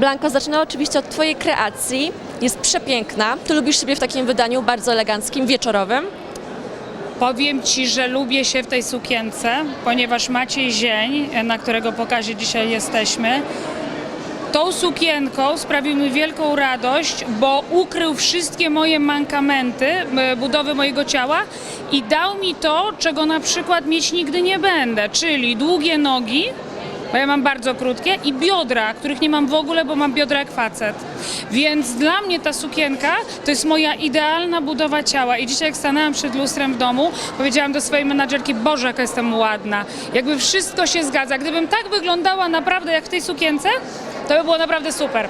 Blanko, zacznę oczywiście od Twojej kreacji. Jest przepiękna. Ty lubisz siebie w takim wydaniu bardzo eleganckim, wieczorowym. Powiem Ci, że lubię się w tej sukience, ponieważ Maciej Zień, na którego pokazie dzisiaj jesteśmy, tą sukienką sprawił mi wielką radość, bo ukrył wszystkie moje mankamenty budowy mojego ciała i dał mi to, czego na przykład mieć nigdy nie będę, czyli długie nogi, bo ja mam bardzo krótkie, i biodra, których nie mam w ogóle, bo mam biodra jak facet. Więc dla mnie ta sukienka to jest moja idealna budowa ciała. I dzisiaj jak stanęłam przed lustrem w domu, powiedziałam do swojej menadżerki, Boże, jaka jestem ładna. Jakby wszystko się zgadza. Gdybym tak wyglądała naprawdę jak w tej sukience, to by było naprawdę super.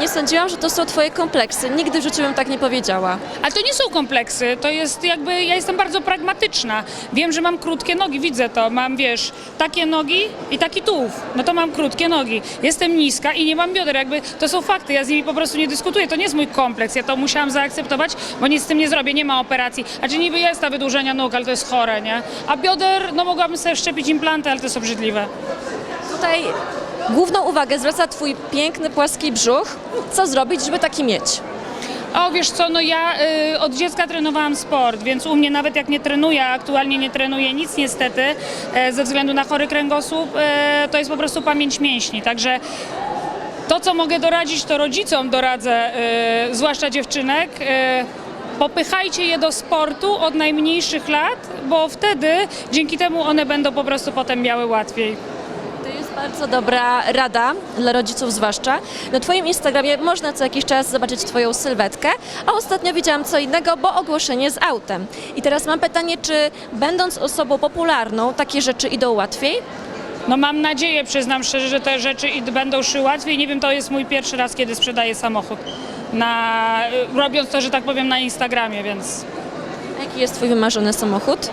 Nie sądziłam, że to są Twoje kompleksy. Nigdy w życiu bym tak nie powiedziała. Ale to nie są kompleksy, to jest jakby, ja jestem bardzo pragmatyczna. Wiem, że mam krótkie nogi, widzę to. Mam, wiesz, takie nogi i taki tułów. No to mam krótkie nogi. Jestem niska i nie mam bioder. Jakby to są fakty, ja z nimi po prostu nie dyskutuję. To nie jest mój kompleks, ja to musiałam zaakceptować, bo nic z tym nie zrobię, nie ma operacji. A czy niby jest ta wydłużenia nóg, ale to jest chore, nie? A bioder, no mogłabym sobie szczepić implanty, ale to jest obrzydliwe. Tutaj główną uwagę zwraca Twój piękny, płaski brzuch. Co zrobić, żeby taki mieć? O, wiesz co, no ja y, od dziecka trenowałam sport, więc u mnie nawet jak nie trenuję, a aktualnie nie trenuję nic niestety, e, ze względu na chory kręgosłup, e, to jest po prostu pamięć mięśni, także to, co mogę doradzić, to rodzicom doradzę, e, zwłaszcza dziewczynek, e, popychajcie je do sportu od najmniejszych lat, bo wtedy dzięki temu one będą po prostu potem miały łatwiej. Bardzo dobra rada dla rodziców zwłaszcza. Na Twoim Instagramie można co jakiś czas zobaczyć Twoją sylwetkę, a ostatnio widziałam co innego, bo ogłoszenie z autem. I teraz mam pytanie, czy będąc osobą popularną, takie rzeczy idą łatwiej? No mam nadzieję, przyznam szczerze, że te rzeczy id- będą szły łatwiej. Nie wiem, to jest mój pierwszy raz, kiedy sprzedaję samochód. Na, robiąc to, że tak powiem, na Instagramie, więc... A Jaki jest Twój wymarzony samochód?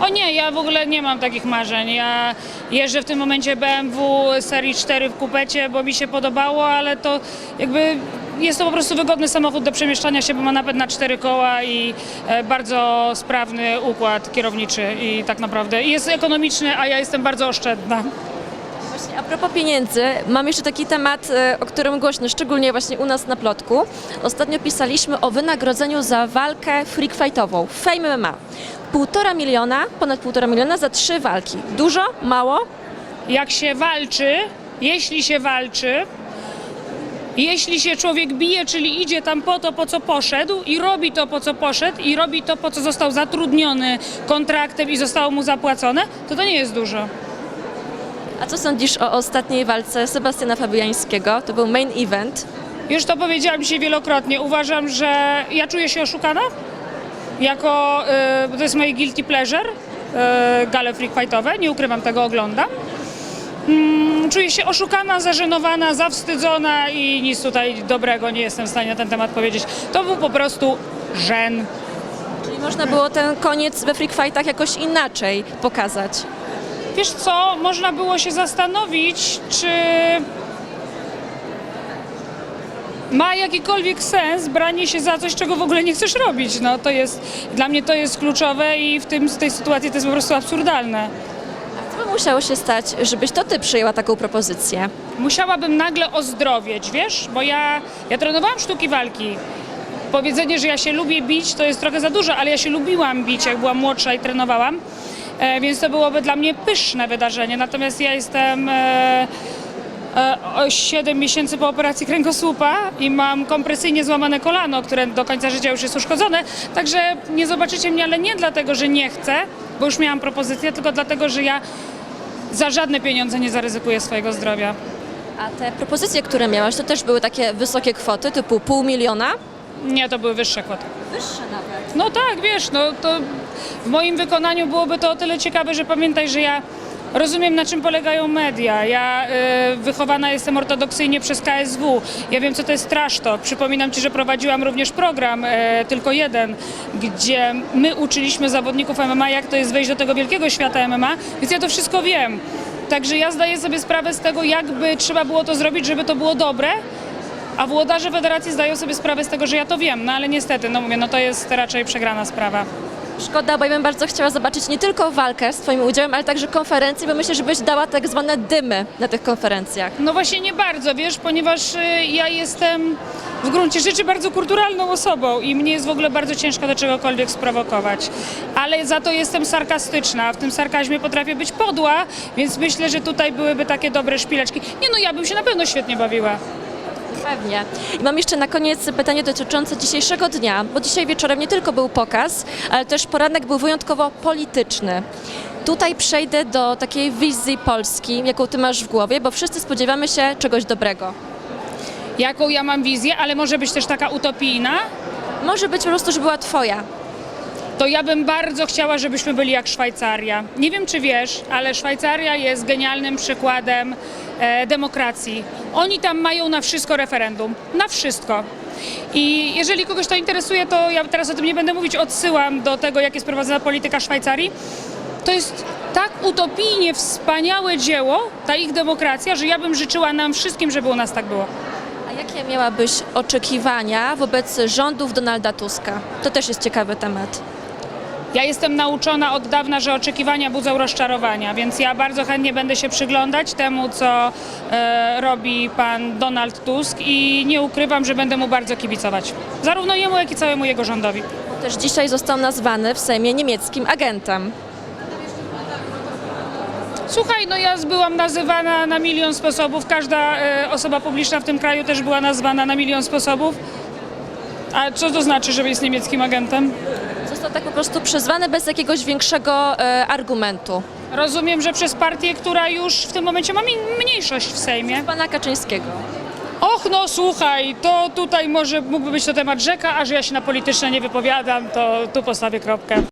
O nie, ja w ogóle nie mam takich marzeń. Ja jeżdżę w tym momencie BMW serii 4 w kupecie, bo mi się podobało, ale to jakby jest to po prostu wygodny samochód do przemieszczania się, bo ma napęd na cztery koła i e, bardzo sprawny układ kierowniczy i tak naprawdę jest ekonomiczny, a ja jestem bardzo oszczędna. Właśnie a propos pieniędzy, mam jeszcze taki temat, e, o którym głośno, szczególnie właśnie u nas na plotku. Ostatnio pisaliśmy o wynagrodzeniu za walkę freak fightową, Fame MMA. Półtora miliona, ponad półtora miliona za trzy walki. Dużo? Mało? jak się walczy, jeśli się walczy, jeśli się człowiek bije, czyli idzie tam po to, po co poszedł i robi to, po co poszedł i robi to, po co został zatrudniony kontraktem i zostało mu zapłacone, to to nie jest dużo. A co sądzisz o ostatniej walce Sebastiana Fabiańskiego? To był main event. Już to powiedziałam dzisiaj wielokrotnie. Uważam, że ja czuję się oszukana. Jako, y, bo to jest moje guilty pleasure, y, gale freak fightowe, nie ukrywam tego, oglądam. Mm, czuję się oszukana, zażenowana, zawstydzona i nic tutaj dobrego nie jestem w stanie na ten temat powiedzieć. To był po prostu żen. Czyli można było ten koniec we freak fightach jakoś inaczej pokazać. Wiesz co, można było się zastanowić, czy ma jakikolwiek sens branie się za coś, czego w ogóle nie chcesz robić. No to jest, dla mnie to jest kluczowe i w tym, w tej sytuacji to jest po prostu absurdalne. Co by musiało się stać, żebyś to ty przyjęła taką propozycję? Musiałabym nagle ozdrowieć, wiesz, bo ja, ja trenowałam sztuki walki. Powiedzenie, że ja się lubię bić, to jest trochę za dużo, ale ja się lubiłam bić, jak byłam młodsza i trenowałam, e, więc to byłoby dla mnie pyszne wydarzenie. Natomiast ja jestem e, e, o 7 miesięcy po operacji kręgosłupa i mam kompresyjnie złamane kolano, które do końca życia już jest uszkodzone, także nie zobaczycie mnie, ale nie dlatego, że nie chcę, bo już miałam propozycję, tylko dlatego, że ja za żadne pieniądze nie zaryzykuję swojego zdrowia. A te propozycje, które miałaś, to też były takie wysokie kwoty, typu pół miliona? Nie, to były wyższe kwoty. Wyższe nawet. No tak, wiesz, no to w moim wykonaniu byłoby to o tyle ciekawe, że pamiętaj, że ja rozumiem na czym polegają media. Ja y, wychowana jestem ortodoksyjnie przez KSW. Ja wiem, co to jest trash talk. Przypominam Ci, że prowadziłam również program, y, tylko jeden, gdzie my uczyliśmy zawodników MMA, jak to jest wejść do tego wielkiego świata MMA, więc ja to wszystko wiem. Także ja zdaję sobie sprawę z tego, jakby trzeba było to zrobić, żeby to było dobre, a włodarze federacji zdają sobie sprawę z tego, że ja to wiem, no ale niestety, no mówię, no to jest raczej przegrana sprawa. Szkoda, bo ja bym bardzo chciała zobaczyć nie tylko walkę z Twoim udziałem, ale także konferencję, bo myślę, że byś dała tak zwane dymy na tych konferencjach. No właśnie nie bardzo, wiesz, ponieważ y, ja jestem w gruncie rzeczy bardzo kulturalną osobą i mnie jest w ogóle bardzo ciężko do czegokolwiek sprowokować. Ale za to jestem sarkastyczna, w tym sarkazmie potrafię być podła, więc myślę, że tutaj byłyby takie dobre szpileczki. Nie no, ja bym się na pewno świetnie bawiła. Pewnie. I mam jeszcze na koniec pytanie dotyczące dzisiejszego dnia, bo dzisiaj wieczorem nie tylko był pokaz, ale też poranek był wyjątkowo polityczny. Tutaj przejdę do takiej wizji Polski, jaką ty masz w głowie, bo wszyscy spodziewamy się czegoś dobrego. Jaką ja mam wizję, ale może być też taka utopijna, Może być po prostu, że była twoja. To ja bym bardzo chciała, żebyśmy byli jak Szwajcaria. Nie wiem, czy wiesz, ale Szwajcaria jest genialnym przykładem e, demokracji. Oni tam mają na wszystko referendum. Na wszystko. I jeżeli kogoś to interesuje, to ja teraz o tym nie będę mówić, odsyłam do tego, jak jest prowadzona polityka Szwajcarii. To jest tak utopijnie wspaniałe dzieło, ta ich demokracja, że ja bym życzyła nam wszystkim, żeby u nas tak było. A jakie miałabyś oczekiwania wobec rządów Donalda Tuska? To też jest ciekawy temat. Ja jestem nauczona od dawna, że oczekiwania budzą rozczarowania, więc ja bardzo chętnie będę się przyglądać temu, co e, robi pan Donald Tusk i nie ukrywam, że będę mu bardzo kibicować. Zarówno jemu, jak i całemu jego rządowi. Też dzisiaj został nazwany w Sejmie niemieckim agentem. Słuchaj, no ja byłam nazywana na milion sposobów, każda e, osoba publiczna w tym kraju też była nazwana na milion sposobów. A co to znaczy, że jest niemieckim agentem? Został tak po prostu przyzwany bez jakiegoś większego e, argumentu. Rozumiem, że przez partię, która już w tym momencie ma mi- mniejszość w Sejmie. Pana Kaczyńskiego. Och, no słuchaj, to tutaj może mógłby być to temat rzeka, a że ja się na polityczne nie wypowiadam, to tu postawię kropkę.